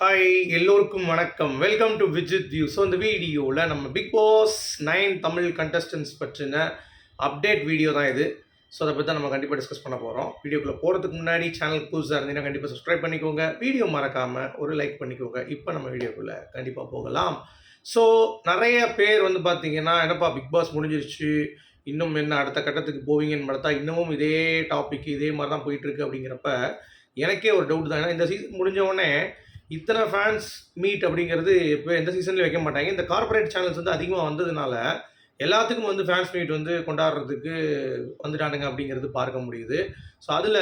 Hi எல்லோருக்கும் வணக்கம். Welcome to Vijith view so இந்த வீடியோவில் நம்ம Bigg Boss nine Tamil contestants பற்றின அப்டேட் வீடியோ தான் இது. ஸோ அதை பற்றி தான் நம்ம கண்டிப்பாக டிஸ்கஸ் பண்ண போகிறோம் வீடியோக்குள்ளே போகிறதுக்கு முன்னாடி சேனல் புதுசாக இருந்தீங்கன்னா கண்டிப்பாக சப்ஸ்கிரைப் பண்ணிக்கோங்க. வீடியோ மறக்காமல் ஒரு லைக் பண்ணிக்கோங்க. இப்போ நம்ம வீடியோக்குள்ளே கண்டிப்பாக போகலாம். ஸோ நிறைய பேர் வந்து பார்த்தீங்கன்னா என்னப்பா பிக் பாஸ் முடிஞ்சிருச்சு. இன்னும் என்ன அடுத்த கட்டத்துக்கு போவீங்கன்னு பார்த்தா இன்னமும் இதே டாபிக் இதே மாதிரி தான் போயிட்டுருக்கு அப்படிங்கிறப்ப எனக்கே ஒரு டவுட் தான். ஏன்னா இந்த சீசன் முடிஞ்ச உடனே இத்தனை ஃபேன்ஸ் மீட் அப்படிங்கிறது இப்போ எந்த சீசன்லையும் வைக்க மாட்டாங்க. இந்த கார்ப்பரேட் சேனல்ஸ் வந்து அதிகமாக வந்ததுனால எல்லாத்துக்கும் வந்து ஃபேன்ஸ் மீட் வந்து கொண்டாடுறதுக்கு வந்துட்டானுங்க அப்படிங்கிறது பார்க்க முடியுது. ஸோ அதில்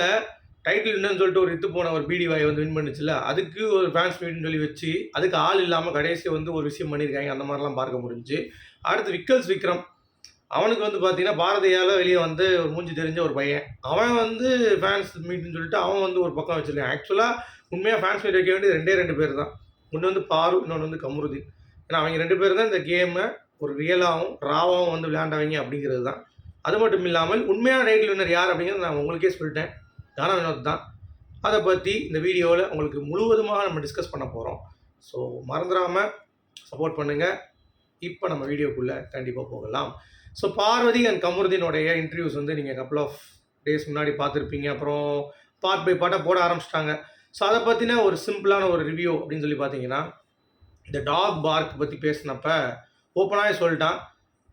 டைட்டில் என்னன்னு சொல்லிட்டு ஒரு இத்து போன ஒரு பிடி வாய் வந்து வின் பண்ணுச்சுல அதுக்கு ஒரு ஃபேன்ஸ் மீட்னு சொல்லி வச்சு அதுக்கு ஆள் இல்லாமல் கடைசி வந்து ஒரு விஷயம் பண்ணியிருக்காங்க அந்த மாதிரிலாம் பார்க்க முடிஞ்சு. அடுத்து விக்கல்ஸ் விக்ரம். அவனுக்கு வந்து பார்த்தீங்கன்னா பாரதியால் வெளியே வந்து ஒரு மூஞ்சி தெரிஞ்ச ஒரு பையன். அவன் வந்து ஃபேன்ஸ் மீட்னு சொல்லிட்டு அவன் வந்து ஒரு பக்கம் வச்சுருக்கான். ஆக்சுவலாக உண்மையாக ஃபேன்ஸ் மீட் வைக்க வேண்டியது ரெண்டே ரெண்டு பேர் தான். ஒன்று வந்து பாரு இன்னொன்று வந்து கமருதீன் ஏன்னா அவங்க ரெண்டு பேர் தான் இந்த கேமை ஒரு ரியலாகவும் ராவாகவும் வந்து விளையாண்டவங்க அப்படிங்கிறது தான். அது மட்டும் இல்லாமல் உண்மையான டைட்டில் வின்னர் யார் அப்படிங்கிறது நான் உங்களுக்கே சொல்லிட்டேன். தானா வினோத் தான். அதை பற்றி இந்த வீடியோவில் உங்களுக்கு முழுவதுமாக நம்ம டிஸ்கஸ் பண்ண போகிறோம் ஸோ மறந்துடாமல் சப்போர்ட் பண்ணுங்கள் இப்போ நம்ம வீடியோக்குள்ளே கண்டிப்பாக போகலாம். ஸோ பார்வதி அண்ட் கமருதீனுடைய இன்டர்வியூஸ் வந்து நீங்கள் கப்புள் ஆஃப் டேஸ் முன்னாடி பார்த்துருப்பீங்க. அப்புறம் பார்ட் பை பார்ட்டாக போட ஆரம்பிச்சிட்டாங்க. ஸோ அதை பற்றின ஒரு சிம்பிளான ஒரு ரிவ்யூ அப்படின்னு சொல்லி பார்த்தீங்கன்னா இந்த டாக் பார்க் பற்றி பேசினப்ப ஓப்பனாகவே சொல்லிட்டான்.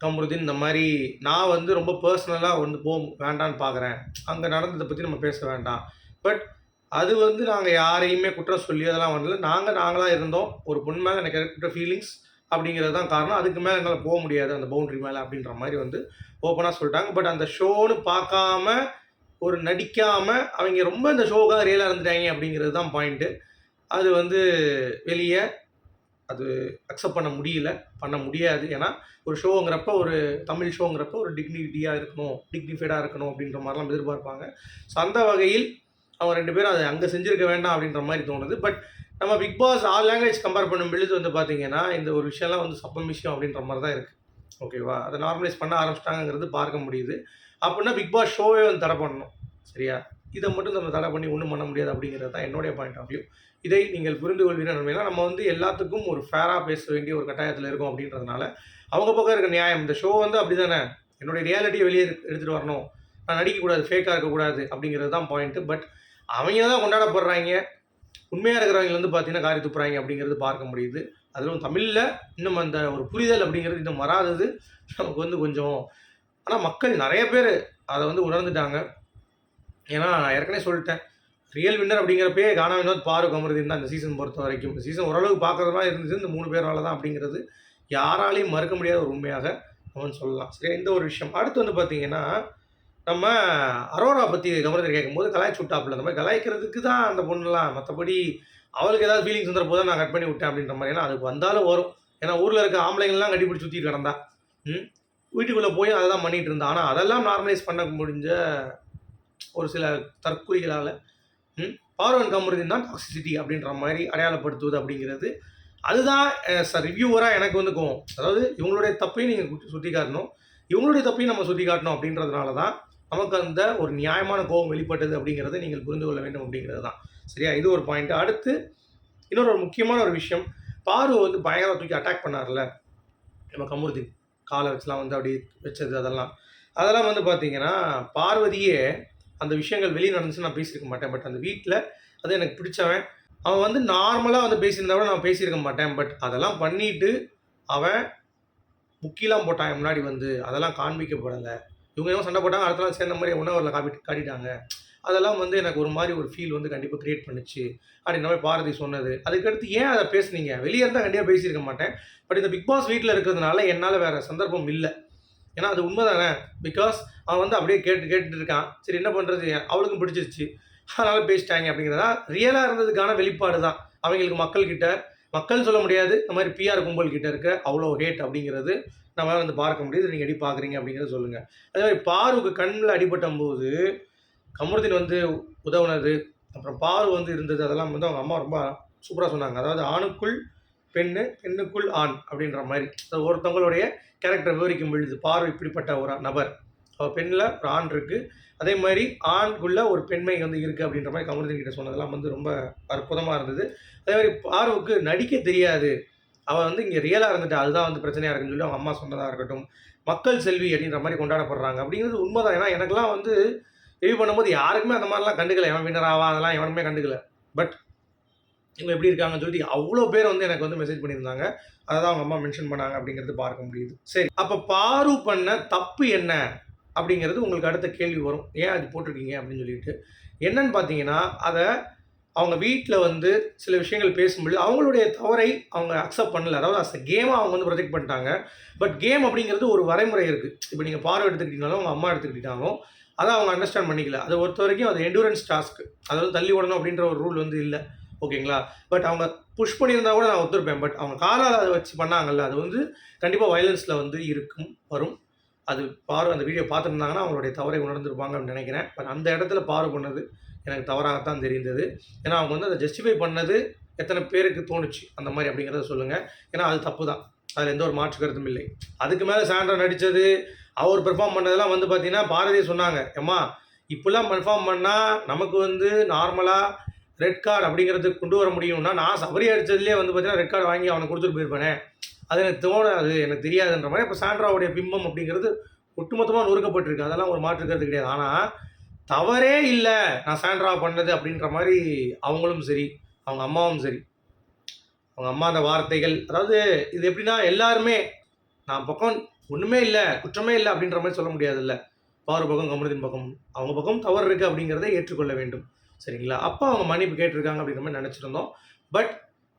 கமருதீன் இந்த மாதிரி நான் வந்து ரொம்ப பர்சனலாக வந்து போக வேண்டான்னு பார்க்குறேன் அங்கே நடந்ததை பற்றி நம்ம பேச வேண்டாம். பட் அது வந்து நாங்கள் யாரையுமே குற்றம் சொல்லி அதெல்லாம் வரல. நாங்கள் நாங்களாக இருந்தோம். ஒரு பொண்ணு மேலே எனக்கு இருக்கிற ஃபீலிங்ஸ் அப்படிங்கிறது தான் காரணம். அதுக்கு மேலே என்னால் போக முடியாது அந்த பவுண்டரி மேலே அப்படின்ற மாதிரி வந்து ஓப்பனாக சொல்லிட்டாங்க. பட் அந்த ஷோன்னு பார்க்காம ஒரு நடிக்காமல் அவங்க ரொம்ப இந்த ஷோக்காக ரியலாக இருந்துட்டாங்க அப்படிங்கிறது தான் பாயிண்ட்டு அது வந்து வெளியே அது அக்செப்ட் பண்ண முடியல. பண்ண முடியாது. ஏன்னா ஒரு ஷோங்கிறப்ப ஒரு தமிழ் ஷோங்கிறப்ப ஒரு டிக்னிட்டியாக இருக்கணும் டிக்னிஃபைடாக இருக்கணும் அப்படின்ற மாதிரிலாம் எதிர்பார்ப்பாங்க. ஸோ அந்த வகையில் அவங்க ரெண்டு பேரும் அதை அங்கே செஞ்சுருக்க வேண்டாம் அப்படின்ற மாதிரி தோணுது. பட் நம்ம Bigg Boss all language compare பண்ணும் பொழுது வந்து பார்த்திங்கன்னா இந்த ஒரு விஷயம்லாம் வந்து சப்பம் விஷயம் அப்படின்ற மாதிரி தான் இருக்குது ஓகேவா? அதை நார்மலைஸ் பண்ண ஆரம்பிச்சிட்டாங்கிறது பார்க்க முடியுது. அப்படின்னா பிக் பாஸ் ஷோவே வந்து தடை பண்ணணும். சரியா? இதை மட்டும் நம்ம தடை பண்ணி ஒன்றும் பண்ண முடியாது அப்படிங்கிறது தான் என்னுடைய பாயிண்ட் ஆஃப் வியூ இதை நீங்கள் புரிந்து கொள்வீர்கள் நன்மைனா நம்ம வந்து எல்லாத்துக்கும் ஒரு ஃபேராக பேச வேண்டிய ஒரு கட்டாயத்தில் இருக்கும் அப்படின்றதுனால அவங்க பக்கம் இருக்க நியாயம். இந்த ஷோ வந்து அப்படி தானே என்னுடைய ரியாலிட்டியை வெளியே எடுத்துகிட்டு வரணும். நான் நடிக்கக்கூடாது ஃபேக்காக இருக்கக்கூடாது அப்படிங்கிறது தான் பாயிண்ட்டு பட் அவங்க தான் கொண்டாடப்படுறாங்க உண்மையாக இருக்கிறவங்க வந்து பார்த்தீங்கன்னா காரி துப்புறாங்க அப்படிங்கிறது பார்க்க முடியுது. அதிலும் தமிழில் இன்னும் அந்த ஒரு புரிதல் அப்படிங்கிறது இன்னும் வராதது. நமக்கு வந்து கொஞ்சம் ஆனால் மக்கள் நிறைய பேர் அதை வந்து உணர்ந்துட்டாங்க. ஏன்னா நான் ஏற்கனவே சொல்லிட்டேன். ரியல் வின்னர் அப்படிங்கிறப்பே கானா வினோத் பாரு கமருதீன் தான் இந்த சீசன் பொறுத்த வரைக்கும். சீசன் ஓரளவுக்கு பார்க்குற மாதிரி இருந்துச்சு இந்த மூணு பேரால் தான் அப்படிங்கிறது யாராலையும் மறுக்க முடியாத ஒரு உண்மையாக அவன் சொல்லலாம். சரி இந்த ஒரு விஷயம். அடுத்து வந்து பார்த்தீங்கன்னா நம்ம அரோரா பற்றி கமருதீன் கேட்கும்போது கலாய்ச்சி விட்டாப்புல. அந்த மாதிரி கலாய்க்கிறதுக்கு தான் அந்த பொண்ணுலாம் மற்றபடி அவளுக்கு ஏதாவது ஃபீலிங்ஸ் வந்துற போது நான் கட் பண்ணி விட்டேன் அப்படின்ற மாதிரி. ஏன்னா அதுக்கு வந்தாலும் வரும். ஏன்னா ஊரில் இருக்க ஆம்பளைங்கள்லாம் கட்டிப்பிடி சுற்றி கிடந்தா. ம்? வீட்டுக்குள்ளே போய் அதை தான் பண்ணிகிட்டு இருந்தா. ஆனால் அதெல்லாம் நார்மலைஸ் பண்ண முடிஞ்ச ஒரு சில தற்கொலைகளால் பார்வன் கமருதீன் தான் டாக்ஸிசிட்டி அப்படின்ற மாதிரி அடையாளப்படுத்துவது அப்படிங்கிறது. அதுதான் சார் ரிவ்யூவராக எனக்கு வந்து கோவம். அதாவது இவங்களுடைய தப்பையும் நீங்கள் சுற்றி காட்டணும் இவங்களுடைய தப்பையும் நம்ம சுற்றி காட்டணும் அப்படின்றதுனால தான் நமக்கு அந்த ஒரு நியாயமான கோபம் வெளிப்பட்டது அப்படிங்கிறத நீங்கள் புரிந்து கொள்ள வேண்டும் அப்படிங்கிறது தான். சரியா? இது ஒரு பாயிண்ட் அடுத்து இன்னொரு ஒரு முக்கியமான ஒரு விஷயம். பாரு வந்து பயங்கரம் தூக்கி அட்டாக் பண்ணார்ல நம்ம கமருதீன் காலை வச்சுலாம் வந்து அப்படி வச்சது அதெல்லாம். அதெல்லாம் வந்து பார்த்தீங்கன்னா பார்வதியே அந்த விஷயங்கள் வெளியே நடந்துச்சு நான் பேசியிருக்க மாட்டேன். பட் அந்த வீட்டில் அது எனக்கு பிடிச்சவன். அவன் வந்து நார்மலாக வந்து பேசியிருந்தா கூட நான் பேசியிருக்க மாட்டேன். பட் அதெல்லாம் பண்ணிட்டு அவன் முக்கிலாம் போட்டான் முன்னாடி வந்து. அதெல்லாம் காண்பிக்கப்படலை. இவங்க எவ்வளோ சண்டை போட்டாங்க அடுத்த நாள் சேர்ந்த மாதிரி உணவரில் காப்பி காட்டிட்டாங்க. அதெல்லாம் வந்து எனக்கு ஒரு மாதிரி ஒரு ஃபீல் வந்து கண்டிப்பாக க்ரியேட் பண்ணுச்சு. அப்படின்ற மாதிரி பாரதி சொன்னது. அதுக்கடுத்து ஏன் அதை பேசுனீங்க? வெளியே இருந்தால் கண்டிப்பாக பேசியிருக்க மாட்டேன். பட் இந்த பிக் பாஸ் வீட்டில் இருக்கிறதுனால என்னால் வேறு சந்தர்ப்பம் இல்லை. ஏன்னா அது உண்மை தானே பிகாஸ் அவன் வந்து அப்படியே கேட்டு கேட்டுட்டு இருக்கான். சரி என்ன பண்ணுறது அவளுக்கும் பிடிச்சிருச்சு. அதனால் பேசிட்டாங்க அப்படிங்கிறதா? ரியலாக இருந்ததுக்கான வெளிப்பாடு தான். அவங்களுக்கு மக்கள்கிட்ட மக்கள் சொல்ல முடியாது. இந்த மாதிரி பிஆர் கும்பல் கிட்ட இருக்க அவ்வளோ ஹேட் அப்படிங்கிறது நம்மளால் வந்து பார்க்க முடியுது. நீங்கள் எப்படி பார்க்குறீங்க அப்படிங்கிறத சொல்லுங்கள் அதே மாதிரி பாருக்கு கண்ணில் அடிபட்டும் போது கமருதீன் வந்து உதவுனது அப்புறம் பாரு வந்து இருந்தது அதெல்லாம் வந்து அவங்க அம்மா ரொம்ப சூப்பராக சொன்னாங்க. அதாவது ஆணுக்குள் பெண்ணு பெண்ணுக்குள் ஆண் அப்படின்ற மாதிரி. அது ஒருத்தவங்களுடைய கேரக்டர் விவரிக்கும் பொழுது பாரு இப்படிப்பட்ட ஒரு நபர். அவள் பெண்ணில் ஒரு ஆண் இருக்குது அதே மாதிரி ஆண்குள்ளே ஒரு பெண்மை வந்து இருக்குது அப்படின்ற மாதிரி கமருதீன் கிட்ட சொன்னதெல்லாம் வந்து ரொம்ப அற்புதமாக இருந்தது. அதே மாதிரி பார்வுக்கு நடிக்க தெரியாது. அவள் வந்து இங்கே ரியலாக இருந்துட்டு. அதுதான் வந்து பிரச்சனையாக இருக்குன்னு சொல்லி அவங்க அம்மா சொன்னதாக இருக்கட்டும். மக்கள் செல்வி அப்படின்ற மாதிரி கொண்டாடப்படுறாங்க. அப்படிங்கிறது உண்மைதான். ஏன்னா எனக்குலாம் வந்து ரிவ்யூ பண்ணும்போது யாருக்குமே அந்த மாதிரிலாம் கண்டுக்கல. எவன் வின்னர் ஆவா? அதெல்லாம் எவனுமே கண்டுக்கல. பட் இவங்க எப்படி இருக்காங்கன்னு சொல்லிட்டு அவ்வளோ பேர் வந்து எனக்கு வந்து மெசேஜ் பண்ணியிருந்தாங்க. அதை தான் அவங்க அம்மா மென்ஷன் பண்ணாங்க அப்படிங்கிறது பார்க்க முடியுது. சரி அப்போ பாரு பண்ண தப்பு என்ன? அப்படிங்கிறது உங்களுக்கு அடுத்த கேள்வி வரும். ஏன் அது போட்டிருக்கீங்க அப்படின்னு சொல்லிட்டு. என்னன்னு பார்த்தீங்கன்னா அதை அவங்க வீட்டில் வந்து சில விஷயங்கள் பேசும்பொழுது அவங்களுடைய தவறை அவங்க அக்செப்ட் பண்ணல. அதாவது அஸ் கேமாக அவங்க வந்து ப்ரொஜெக்ட் பண்ணிட்டாங்க. பட் கேம் அப்படிங்கிறது ஒரு வரைமுறை இருக்குது இப்போ நீங்கள் பார்வை எடுத்துக்கிட்டீங்கனாலும் அவங்க அம்மா எடுத்துக்கிட்டாலும் அதை அவங்க அண்டர்ஸ்டாண்ட் பண்ணிக்கல. அதை பொறுத்த வரைக்கும் அது எண்டூரன்ஸ் டாஸ்க் அதாவது தள்ளி விடணும் அப்படின்ற ஒரு ரூல் வந்து இல்லை. ஓகேங்களா பட் அவங்க புஷ் பண்ணியிருந்தா கூட நான் ஒத்துருப்பேன் பட் அவங்க காலால் அதை வச்சு பண்ணாங்கல்ல அது வந்து கண்டிப்பாக வயலன்ஸில் வந்து இருக்கும் வரும். அது பாரு அந்த வீடியோ பார்த்துருந்தாங்கன்னா அவங்களுடைய தவறை உணர்ந்துருப்பாங்க அப்படின்னு நினைக்கிறேன். பட் அந்த இடத்துல பாரு பண்ணது எனக்கு தவறாகத்தான் தெரிந்தது. ஏன்னா அவங்க வந்து அதை ஜஸ்டிஃபை பண்ணது எத்தனை பேருக்கு தோணுச்சு? அந்த மாதிரி அப்படிங்கிறத சொல்லுங்கள் ஏன்னா அது தப்பு தான் அதில் எந்த ஒரு மாற்று கருத்தும் இல்லை. அதுக்கு மேலே சாண்ட்ரா நடித்தது அவர் பெர்ஃபார்ம் பண்ணதெல்லாம் வந்து பார்த்தீங்கன்னா பாரதி சொன்னாங்க. ஏம்மா இப்படிலாம் பெர்ஃபார்ம் பண்ணால் நமக்கு வந்து நார்மலாக ரெட் கார்டு அப்படிங்கிறதுக்கு கொண்டு வர முடியும்னா நான் சபரி அடித்ததுலேயே வந்து பார்த்தீங்கன்னா ரெட் கார்டு வாங்கி அவனை கொடுத்துட்டு போயிருப்பேனே. அது எனக்கு தோணாது எனக்கு தெரியாதுன்ற மாதிரி இப்போ சாண்ட்ராவுடைய பிம்பம் அப்படிங்கிறது ஒட்டுமொத்தமாக நொறுக்கப்பட்டிருக்கு. அதெல்லாம் ஒரு மாற்றுக்கிறது கிடையாது. ஆனால் தவறே இல்லை நான் சாண்ட்ரா பண்ணது அப்படின்ற மாதிரி அவங்களும் சரி அவங்க அம்மாவும் சரி. அவங்க அம்மா அந்த வார்த்தைகள் அதாவது இது எப்படின்னா எல்லாருமே நான் பக்கம் ஒன்றுமே இல்லை குற்றமே இல்லை அப்படின்ற மாதிரி சொல்ல முடியாதுல்ல. பாரு பக்கம் கமருதின் பக்கம். அவங்க பக்கம் தவறு இருக்குது அப்படிங்கிறத ஏற்றுக்கொள்ள வேண்டும். சரிங்களா? அப்போ அவங்க மன்னிப்பு கேட்டிருக்காங்க அப்படிங்கிற மாதிரி நினச்சிருந்தோம். பட்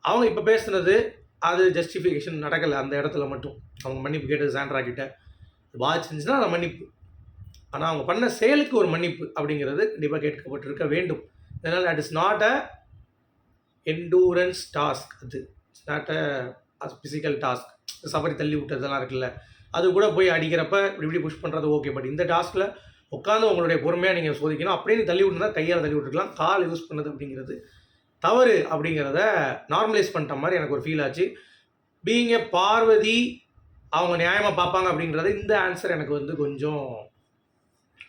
அவங்க இப்போ பேசுனது அது ஜஸ்டிஃபிகேஷன் நடக்கலை அந்த இடத்துல மட்டும். அவங்க மன்னிப்பு கேட்டது சாண்ட்ரா கிட்ட. பாதிச்சிருந்துச்சுன்னா அந்த மன்னிப்பு. ஆனால் அவங்க பண்ண செயலுக்கு ஒரு மன்னிப்பு அப்படிங்கிறது கண்டிப்பாக கேட்கப்பட்டிருக்க வேண்டும். அதனால் it is not a endurance task அது. It's not a physical task Sabari தள்ளி விட்டதெல்லாம் இருக்குல்ல. அது கூட போய் அடிக்கிறப்ப இப்படி இப்படி புஷ் பண்ணுறது ஓகே பட் இந்த டாஸ்கில் உட்காந்து உங்களுடைய பொறுமையாக நீங்கள் சோதிக்கணும். அப்படியே நீ தள்ளி விட்டுருந்தா கையால் தள்ளி விட்டுருக்கலாம். கால் யூஸ் பண்ணது அப்படிங்கிறது தவறு அப்படிங்கிறத நார்மலைஸ் பண்ணிட்ட மாதிரி எனக்கு ஒரு ஃபீல் ஆச்சு. பீங்க பார்வதி அவங்க நியாயமாக பார்ப்பாங்க அப்படின்றது இந்த ஆன்சர் எனக்கு வந்து கொஞ்சம்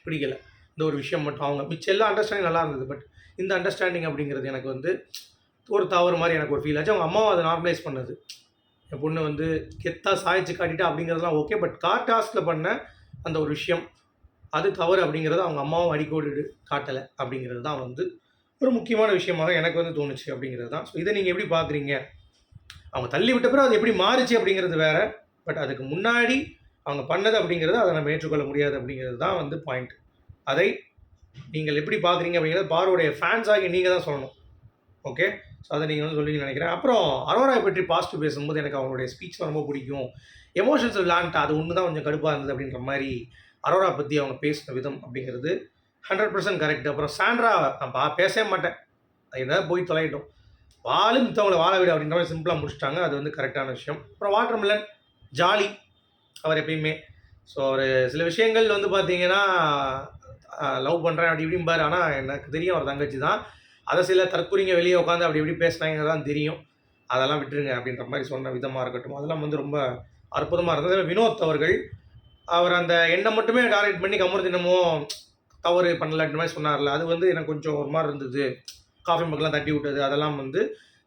பிடிக்கல. இந்த ஒரு விஷயம் மட்டும். அவங்க மிச்சம் எல்லா அண்டர்ஸ்டாண்டிங் நல்லா இருந்தது. பட் இந்த அண்டர்ஸ்டாண்டிங் அப்படிங்கிறது எனக்கு வந்து ஒரு தவறு மாதிரி எனக்கு ஒரு ஃபீல் ஆச்சு. அவங்க அம்மாவை அதை நார்மலைஸ் பண்ணது. என் பொண்ணு வந்து கெத்தாக சாய்ச்சி காட்டிட்டா அப்படிங்கிறதுலாம் ஓகே பட் கார் டாஸ்கில் பண்ண அந்த ஒரு விஷயம் அது தவறு அப்படிங்கிறது அவங்க அம்மாவும் அடிக்கோடு காட்டலை அப்படிங்கிறது தான் வந்து ஒரு முக்கியமான விஷயமாக எனக்கு வந்து தோணுச்சு அப்படிங்கிறது தான் ஸோ இதை நீங்கள் எப்படி பார்க்குறீங்க அவங்க தள்ளி விட்ட பிறகு அது எப்படி மாறுச்சு அப்படிங்கிறது வேற பட் அதுக்கு முன்னாடி அவங்க பண்ணது அப்படிங்கிறது அதை நம்ம ஏற்றுக்கொள்ள முடியாது அப்படிங்கிறது தான் வந்து பாயிண்ட் அதை நீங்கள் எப்படி பார்க்குறீங்க அப்படிங்கிறது பாரோடைய ஃபேன்ஸ் ஆகி நீங்கள் தான் சொல்லணும். ஓகே ஸோ அதை நீங்கள் வந்து சொல்லுவீங்கன்னு நினைக்கிறேன். அப்புறம் அரோராவை பற்றி பாசிட்டிவ் பேசும்போது எனக்கு அவங்களுடைய ஸ்பீச் ரொம்ப பிடிக்கும். எமோஷன்ஸ் விளாண்ட்டு அது ஒன்று தான் கொஞ்சம் கடுப்பாக இருந்தது அப்படின்ற மாதிரி அரோரா பற்றி அவங்க பேசின விதம் அப்படிங்கிறது ஹண்ட்ரட் பர்சன்ட் கரெக்ட் அப்புறம் சாண்ட்ரா நான் பா பேசவே மாட்டேன். என்ன ஏதாவது போய் தொலையிட்டோம். வாழு மித்தவங்களை வாழ விட அப்படின்ற மாதிரி சிம்பிளாக முடிச்சிட்டாங்க. அது வந்து கரெக்டான விஷயம். அப்புறம் வாட்டர் மில்லன் ஜாலி அவர் எப்பயுமே. ஸோ அவர் சில விஷயங்கள் வந்து பார்த்தீங்கன்னா லவ் பண்ணுறேன் அப்படி இப்படிம்பார். ஆனால் எனக்கு தெரியும் அவர் தங்கச்சி தான் அதை சில தற்கொலைங்க வெளியே உட்காந்து அப்படி இப்படி பேசினாங்க தான் தெரியும். அதெல்லாம் விட்டுருங்க அப்படின்ற மாதிரி சொன்ன விதமாக இருக்கட்டும். அதெல்லாம் வந்து ரொம்ப அற்புதமாக இருந்தது. வினோத் அவர்கள் அவர் அந்த எண்ணம் மட்டுமே டார்கெட் பண்ணி கமர் தினமும் தவறு பண்ணலன்ற மாதிரி சொன்னார்ல. அது வந்து எனக்கு கொஞ்சம் ஒரு மாதிரி இருந்தது. காஃபி மக்கள்லாம் தட்டி விட்டது. அதெல்லாம் வந்து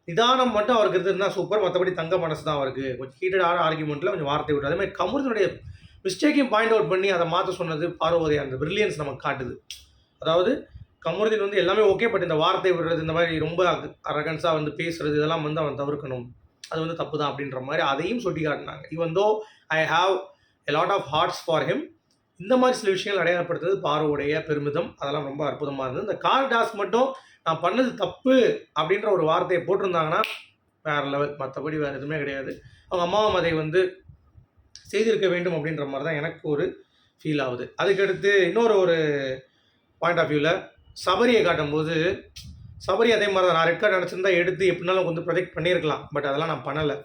நிதானம் மட்டும் அவருக்கு இருந்திருந்தா சூப்பர். மற்றபடி தங்க மனசு தான் அவருக்கு. கொஞ்சம் ஹீட்டடான ஆர்குமெண்ட்டில் கொஞ்சம் வார்த்தை விட்டு அதே மாதிரி கமருதனுடைய மிஸ்டேக்கையும் பாயிண்ட் அவுட் பண்ணி அதை மாற்ற சொன்னது பார்வதி அந்த பிரில்லியன்ஸ் நமக்கு காட்டுது. அதாவது கமருதீன் வந்து எல்லாமே ஓகே பட் இந்த வார்த்தை விடுறது இந்த மாதிரி ரொம்ப அரகன்ஸாக வந்து பேசுறது இதெல்லாம் வந்து அவன் தவிர்க்கணும். அது வந்து தப்பு தான் அப்படின்ற மாதிரி அதையும் சுட்டி காட்டினாங்க even though I have a lot of hearts for him இந்த மாதிரி சில விஷயங்கள் அடையாளப்படுத்துறது பார்வோடைய பெருமிதம். அதெல்லாம் ரொம்ப அற்புதமாக இருந்தது. இந்த கார் டாஸ் மட்டும் நான் பண்ணது தப்பு அப்படின்ற ஒரு வார்த்தையை போட்டிருந்தாங்கன்னா வேறு லெவல் மற்றபடி வேறு எதுவுமே கிடையாது. அவங்க அம்மாவும் அதை வந்து செய்திருக்க வேண்டும் அப்படின்ற மாதிரி தான் எனக்கு ஒரு ஃபீல் ஆகுது. அதுக்கடுத்து இன்னொரு ஒரு பாயிண்ட் ஆஃப் வியூவில் சபரியை காட்டும்போது சபரி அதே மாதிரி தான் நான் ரெட் கார்டு நினச்சிருந்தா எடுத்து எப்படினாலும் வந்து ப்ரொஜெக்ட் பண்ணியிருக்கலாம். பட் அதெல்லாம் நான் பண்ணலை.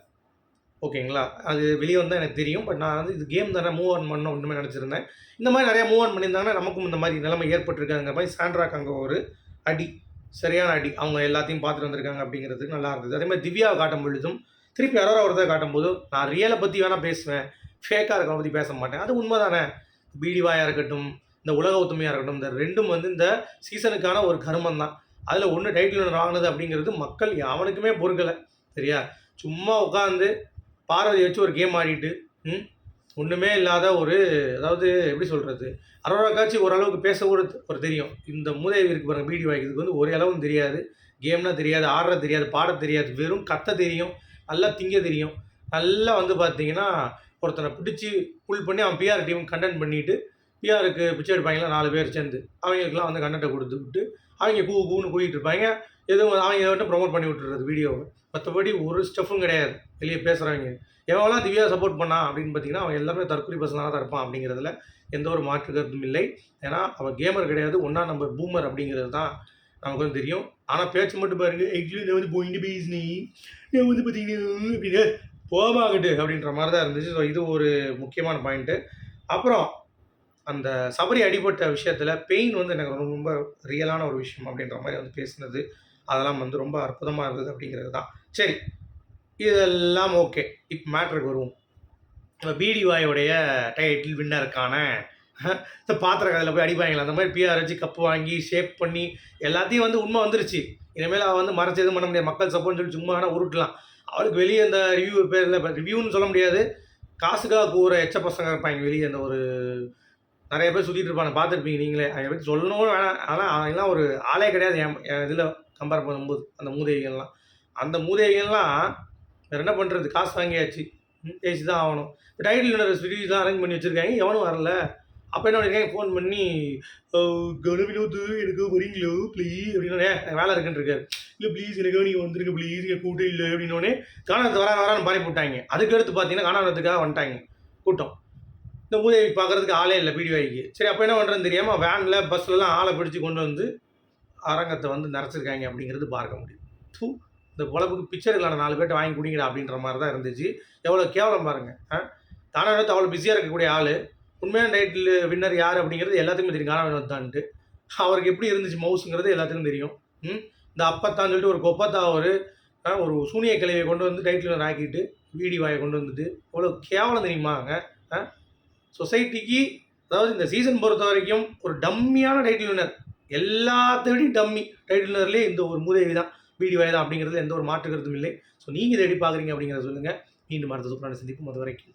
ஓகேங்களா? அது வெளியே வந்தால் எனக்கு தெரியும். பட் நான் வந்து இது கேம் தானே மூவ் ஆன் பண்ணணும் இந்த நினச்சிருந்தேன். இந்த மாதிரி நிறையா மூவ் ஆன் பண்ணியிருந்தாங்கன்னா நமக்கும் இந்த மாதிரி நிலைமை ஏற்பட்டிருக்காங்க மாதிரி சாண்ட்ராக்கு அங்கே ஒரு அடி சரியான அடி. அவங்க எல்லாத்தையும் பார்த்துட்டு வந்திருக்காங்க அப்படிங்கிறதுக்கு நல்லா இருந்தது. அதே மாதிரி திவ்யாவை காட்டும் பொழுதும் திருப்பி யாரோ ஒருத்தர் காட்டும்போது நான் ரியலை பற்றி வேணால் பேசுவேன். ஃபேக்காக இருக்க பற்றி பேச மாட்டேன். அது உண்மை தானே பீடிவாயாக இருக்கட்டும் இந்த உலக ஒத்துமையாக இருக்கட்டும் இந்த ரெண்டும் வந்து இந்த சீசனுக்கான ஒரு கருமம் தான் அதில் ஒன்று டைட்டில் ஒன்று வாங்கினது அப்படிங்கிறது மக்கள் அவனுக்குமே பொறுக்கலை சரியா? சும்மா உட்காந்து பார்வதி வச்சு ஒரு கேம் ஆடிட்டு ம்? ஒன்றுமே இல்லாத ஒரு அதாவது எப்படி சொல்கிறது அரோரா காட்சி ஓரளவுக்கு பேச கூட ஒரு தெரியும். இந்த மூதேவி இருக்கு பாருங்க பீடி வாய்க்கிறதுக்கு வந்து ஒரே அளவும் தெரியாது. கேம்னா தெரியாது ஆடுற தெரியாது பாட தெரியாது. வெறும் கத்த தெரியும் நல்லா திங்க தெரியும். நல்லா வந்து பார்த்தீங்கன்னா ஒருத்தனை பிடிச்சி புல் பண்ணி அவன் பிஆர் டீம் கண்டென்ட் பண்ணிவிட்டு பிஆருக்கு பிச்சை எடுப்பாங்களா? நாலு பேர் சேர்ந்து. அவங்களுக்குலாம் வந்து கண்டென்ட்டை கொடுத்து விட்டு அவங்க கூ கூன்னு கூட்டிகிட்டு இருப்பாங்க. எதுவும் அவங்க மட்டும் ப்ரொமோட் பண்ணி விட்டுறது வீடியோவை மற்றபடி ஒரு ஸ்டெஃபும் கிடையாது. வெளியே பேசுகிறவங்க எவெல்லாம் திவ்யா சப்போர்ட் பண்ணா அப்படின்னு பார்த்தீங்கன்னா அவன் எல்லாமே தற்கொலை பர்சனாக தான் இருப்பான் அப்படிங்கிறதுல எந்த ஒரு மாற்று கருத்தும் இல்லை. ஏன்னா அவன் கேமர் கிடையாது. ஒன்றா நம்பர் பூமர் அப்படிங்கிறது தான் நமக்கு வந்து தெரியும். ஆனால் பேச்சு மட்டும் பாருங்க. ஆக்சுவலி நான் வந்து போயிட்டு பேசினி நான் வந்து பார்த்தீங்கன்னா அப்படின்னு போமாகட்டு அப்படின்ற மாதிரி தான் இருந்துச்சு. ஸோ இது ஒரு முக்கியமான பாயிண்ட்டு அப்புறம் அந்த சபரி அடிபட்ட விஷயத்தில் பெயின் வந்து எனக்கு ரொம்ப ரொம்ப ரியலான ஒரு விஷயம் அப்படின்ற மாதிரி வந்து பேசினது. அதெல்லாம் வந்து ரொம்ப அற்புதமாக இருந்தது அப்படிங்கிறது தான் சரி இதெல்லாம் ஓகே இப்போ மேட்ருக்கு வருவோம். இப்போ பிடிவாயோடைய டைட்டில் வின்னருக்கான இந்த பாத்திர கதையில் போய் அடிப்பாங்களா அந்த மாதிரி பிஆர் வச்சு கப்பு வாங்கி ஷேப் பண்ணி எல்லாத்தையும் வந்து உண்மை வந்துருச்சு. இனிமேல் அவள் வந்து மறைச்சி எதுவும் பண்ண முடியாது. மக்கள் சப்போர்ட்னு சொல்லி சும்மா வேணால் உருட்டலாம். அவளுக்கு வெளியே அந்த ரிவ்யூ பேரில் ரிவ்யூன்னு சொல்ல முடியாது. காசுக்காக கூற எச்ச பசங்க இருப்பாங்க வெளியே அந்த ஒரு நிறைய பேர் சுற்றிட்டு இருப்பாங்க பார்த்துருப்பீங்க நீங்களே. அதை பற்றி சொல்லணும்னு வேணாம் ஆனால் அவங்கெல்லாம் ஒரு ஆளே கிடையாது. என் என் இதில் கம்பேர் பண்ணும்போது அந்த மூதேவிகள்லாம். அந்த மூதேவிகள்லாம் வேறு என்ன பண்ணுறது காசு வாங்கியாச்சு. பேசி தான் ஆகணும். இப்போ டைட்டில் ஸ்விட்சிலாம் அரேஞ்ச் பண்ணி வச்சுருக்காங்க. எவனும் வரல. அப்போ என்ன பண்ணிருக்காங்க? ஃபோன் பண்ணி கனவினோது எனக்கு வரீங்களோ? ப்ளீஸ் அப்படின்னு வேலை இருக்குன்னு இருக்காரு. இல்லை ப்ளீஸ் எனக்கு நீங்கள் வந்துருங்க ப்ளீஸ் எனக்கு கூட்டம் இல்லை அப்படின்னோடனே காணத்து வர வரான்னு பாரி போட்டாங்க. அதுக்கு அடுத்து பார்த்தீங்கன்னா காணாவதுக்காக வந்துட்டாங்க. கூட்டம். இந்த மூதேவி பார்க்கறதுக்கு ஆளே இல்லை பிடிவாய்க்கு சரி அப்போ என்ன பண்ணுறதுன்னு தெரியாமல் வேனில் பஸ்லலாம் ஆளை பிடிச்சி கொண்டு வந்து அரங்கத்தை வந்து நிறச்சிருக்காங்க அப்படிங்கிறது பார்க்க முடியும். தூ இந்த பொழப்புக்கு பிக்சர்களான நாலு பேர்ட்ட வாங்கி குடிங்கடா அப்படின்ற மாதிரி தான் இருந்துச்சு. எவ்வளோ கேவலம் பாருங்கள் ஆ? தானாவது அவ்வளோ பிஸியாக இருக்கக்கூடிய ஆள். உண்மையான டைட்டில் வின்னர் யார் அப்படிங்கிறது எல்லாத்துக்குமே தெரியும். காணா தான்ட்டு அவருக்கு எப்படி இருந்துச்சு மவுஸுங்கிறது எல்லாத்துக்கும் தெரியும். ம்? இந்த அப்பத்தான் சொல்லிட்டு ஒரு கொப்பத்தா ஒரு ஆ, ஒரு சூனிய கிளையை கொண்டு வந்து டைட்டில் ஆக்கிட்டு வீடி வாயை கொண்டு வந்துட்டு எவ்வளோ கேவலம் தெரியுமாங்க ஆ? சொசைட்டிக்கு அதாவது இந்த சீசன் பொறுத்த வரைக்கும் ஒரு டம்மியான டைட்டில் வினர் எல்லாத்தையும் டம்மி டைட்டில் வினர்லேயே இந்த ஒரு மூதேவி தான் வீடியோ தான் அப்படிங்கிறது எந்த ஒரு மாற்று கருத்தும் இல்லை ஸோ நீங்கள் தேடி பார்க்குறீங்க அப்படிங்கிறத சொல்லுங்கள் மீண்டும் அடுத்த சூப்பரான சந்திப்பு. அது வரைக்கும்